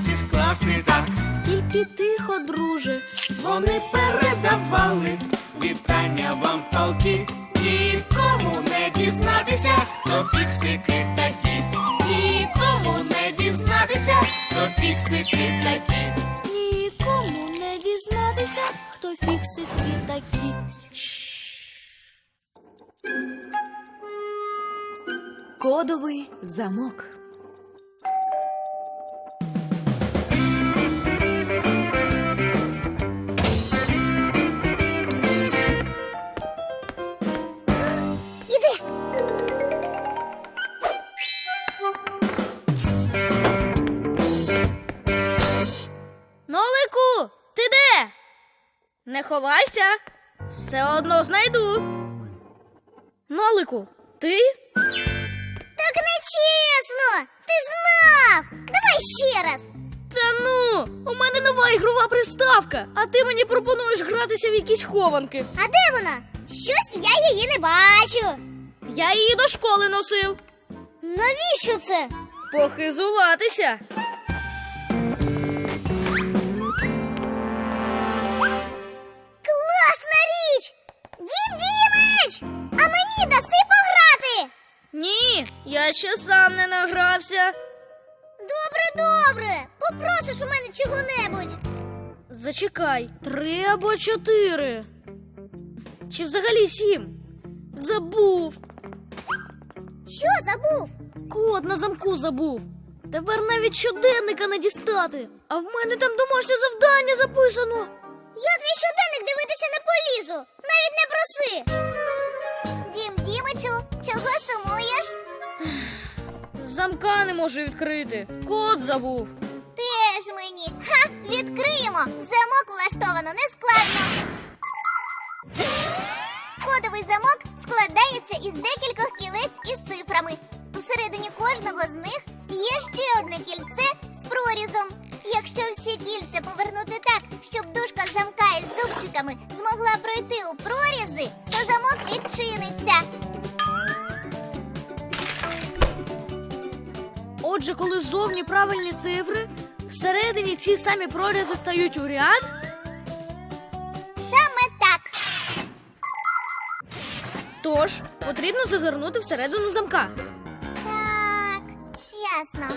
пальці скласти так. Тільки тихо, друже. Вони передавали вітання вам толки. Нікому не дізнатися, хто фіксики такі. Нікому не дізнатися, хто фіксики такі. Нікому не дізнатися, хто фіксики такі. Кодовий замок. Не ховайся. Все одно знайду. Нолику, ти? Так нечесно! Ти знав! Давай ще раз! Та ну, у мене нова ігрова приставка, а ти мені пропонуєш гратися в якісь хованки. А де вона? Щось я її не бачу. Я її до школи носив. Навіщо це? Похизуватися. Я ще сам не награвся. Добре, добре! Попросиш у мене чого-небудь. Зачекай, три або чотири. Чи взагалі сім? Забув. Що забув? Код на замку забув. Тепер навіть щоденника не дістати. А в мене там домашнє завдання записано. Я твій щоденник дивитися не полізу. Навіть не проси. Дім Дімичу, чого сумуєш? Замка не можу відкрити. Код забув. Теж мені. Ха! Відкриємо! Замок влаштовано нескладно. Кодовий замок складається із декількох кілець із цифрами. Усередині кожного з них є ще одне кільце з прорізом. Якщо всі кільця повернути так, щоб дужка замка із зубчиками змогла пройти у прорізи, то замок відчиниться. Отже, коли зовні правильні цифри, всередині ці самі прорізи стають у ряд. Саме так. Тож потрібно зазирнути всередину замка. Так, ясно.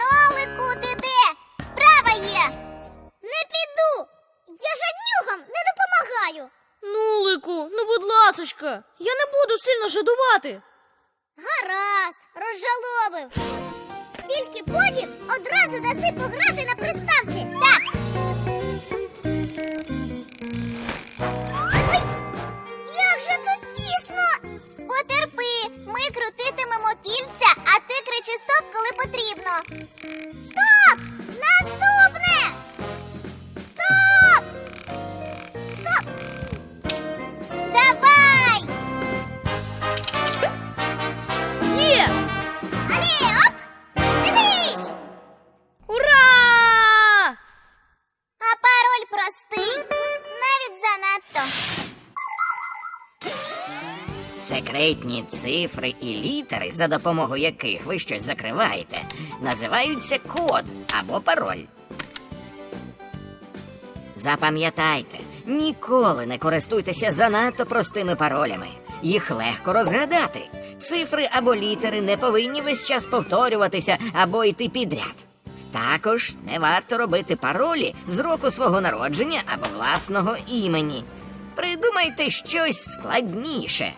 Нолику, ти де? Справа є. Не піду. Я жаднюгам не допомагаю. Нулику, ну будь ласочка, я не буду сильно жадувати. Гаразд, розжалобив. Потім одразу даси пограти на приставці. Секретні цифри і літери, за допомогою яких ви щось закриваєте, називаються код або пароль. Запам'ятайте, ніколи не користуйтеся занадто простими паролями. Їх легко розгадати. Цифри або літери не повинні весь час повторюватися або йти підряд. Також не варто робити паролі з року свого народження або власного імені. Придумайте щось складніше.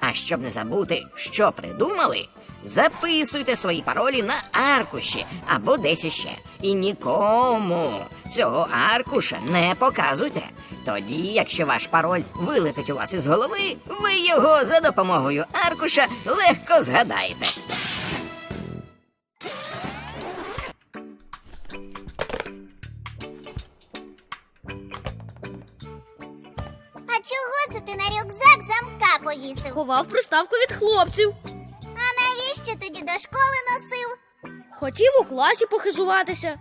А щоб не забути, що придумали, записуйте свої паролі на аркуші або десь іще. І нікому цього аркуша не показуйте. Тоді, якщо ваш пароль вилетить у вас із голови, ви його за допомогою аркуша легко згадаєте. А чого це ти на рюкзак замка повісив? Ховав приставку від хлопців. А навіщо тоді до школи носив? Хотів у класі похизуватися.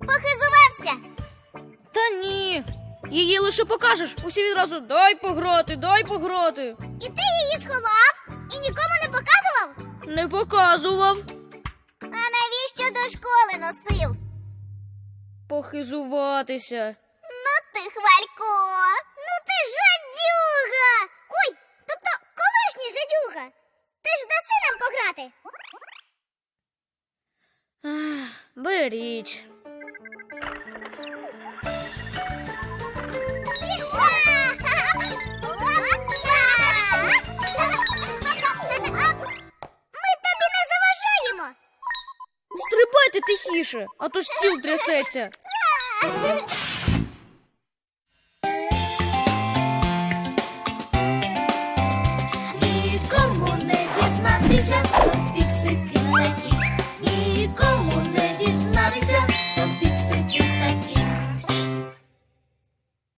Похизувався? Та ні. Її лише покажеш, усі відразу дай пограти, дай пограти. І ти її сховав і нікому не показував? Не показував. А навіщо до школи носив? похизуватися. Ну ти, хвалько. Ну ти жадюга. Ой, тобто колишній жадюга. Ти ж даси нам пограти. Беріть. Ми тобі не заважаємо. Стрибайте тихіше, а то стіл трясеться.